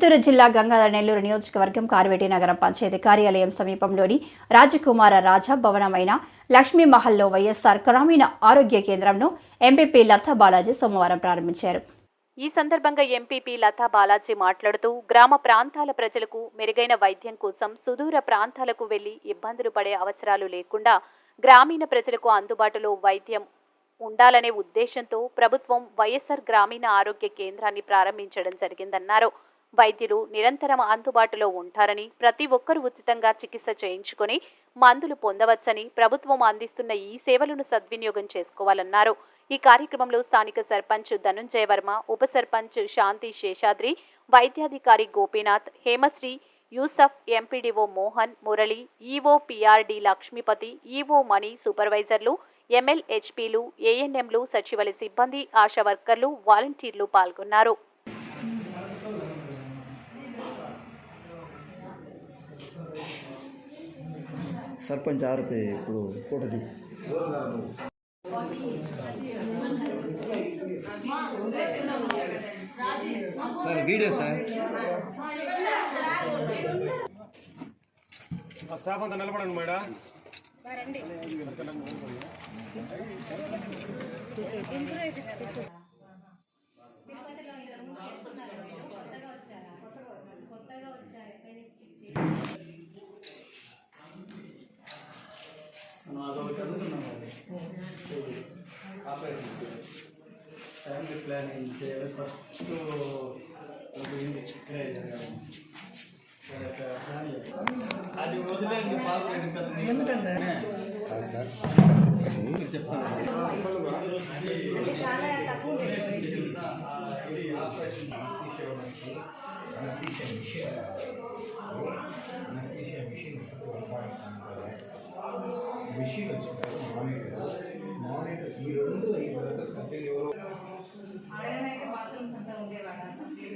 చిత్తూరు జిల్లా గంగాధర నెల్లూరు నియోజకవర్గం కార్వేటి నగరం పంచాయతీ కార్యాలయం సమీపంలోని రాజకుమార రాజా భవనమైన లక్ష్మీ మహల్లో వైఎస్ఆర్ గ్రామీణ ఆరోగ్య కేంద్రంను ఎంపీపీ లతా బాలాజీ సోమవారం ప్రారంభించారు. ఈ సందర్భంగా ఎంపీపీ లతా బాలాజీ మాట్లాడుతూ గ్రామ ప్రాంతాల ప్రజలకు మెరుగైన వైద్యం కోసం సుదూర ప్రాంతాలకు వెళ్ళి ఇబ్బందులు పడే అవసరాలు లేకుండా గ్రామీణ ప్రజలకు అందుబాటులో వైద్యం ఉండాలనే ఉద్దేశంతో ప్రభుత్వం వైఎస్ఆర్ గ్రామీణ ఆరోగ్య కేంద్రాన్ని ప్రారంభించడం జరిగిందన్నారు. వైద్యులు నిరంతరం అందుబాటులో ఉంటారని ప్రతి ఒక్కరూ ఉచితంగా చికిత్స చేయించుకొని మందులు పొందవచ్చని ప్రభుత్వం అందిస్తున్న ఈ సేవలను సద్వినియోగం చేసుకోవాలన్నారు. ఈ కార్యక్రమంలో స్థానిక సర్పంచ్ ధనుంజయ వర్మ ఉప సర్పంచ్ శాంతి శేషాద్రి వైద్యాధికారి Gopinath Hemasri Yusuf MPDO Mohan Murali EO PRD Lakshmipathi EO Mani సూపర్వైజర్లు ఎంఎల్హెచ్పీలు ఏఎన్ఎంలు సచివాలయ సిబ్బంది ఆశా వర్కర్లు వాలంటీర్లు పాల్గొన్నారు. సర్పంచ్ ఆరతి ఇప్పుడు ఫోటోది సార్ వీడియో సార్. స్టాఫ్ అంతా నిలబడండి మేడం. ఫ్యామిలీ ప్లానింగ్ చేయాలి ఫస్ట్ ఇక్కడే జరగాలి అది వదిలేండి బాగుంది ఎందుకంటే చెప్తాను మిషన్ వచ్చింది. మానిటర్ మానిటర్ ఈ రెండు అయిన తర్వాత